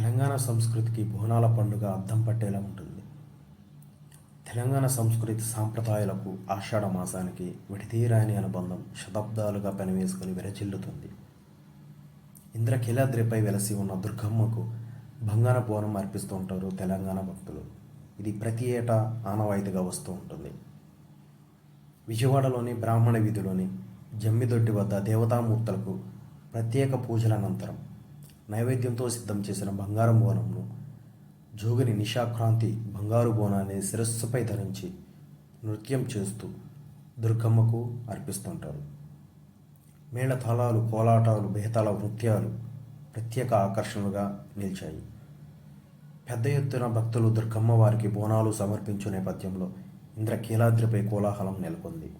తెలంగాణ సంస్కృతికి బోనాల పండుగ అద్దం పట్టేలా ఉంటుంది. తెలంగాణ సంస్కృతి సాంప్రదాయాలకు ఆషాఢ మాసానికి విడదీరాని అనుబంధం శతాబ్దాలుగా పెనవేసుకుని విరచిల్లుతుంది. ఇంద్రకీలాద్రిపై వెలసి ఉన్న దుర్గమ్మకు బంగార బోనం అర్పిస్తూ ఉంటారు తెలంగాణ భక్తులు. ఇది ప్రతి ఏటా ఆనవాయితీగా వస్తూ ఉంటుంది. విజయవాడలోని బ్రాహ్మణ వీధిలోని జమ్మిదొడ్డి వద్ద దేవతామూర్తులకు ప్రత్యేక పూజల అనంతరం నైవేద్యంతో సిద్ధం చేసిన బంగారం బోనంను జోగిని నిశాక్రాంతి బంగారు బోనాన్ని శిరస్సుపై ధరించి నృత్యం చేస్తూ దుర్గమ్మకు అర్పిస్తుంటారు. మేళతాళాలు కోలాటాలు బేతాళ నృత్యాలు ప్రత్యేక ఆకర్షణలుగా నిలిచాయి. పెద్ద ఎత్తున భక్తులు దుర్గమ్మ వారికి బోనాలు సమర్పించు నేపథ్యంలో ఇంద్రకీలాద్రిపై కోలాహలం నెలకొంది.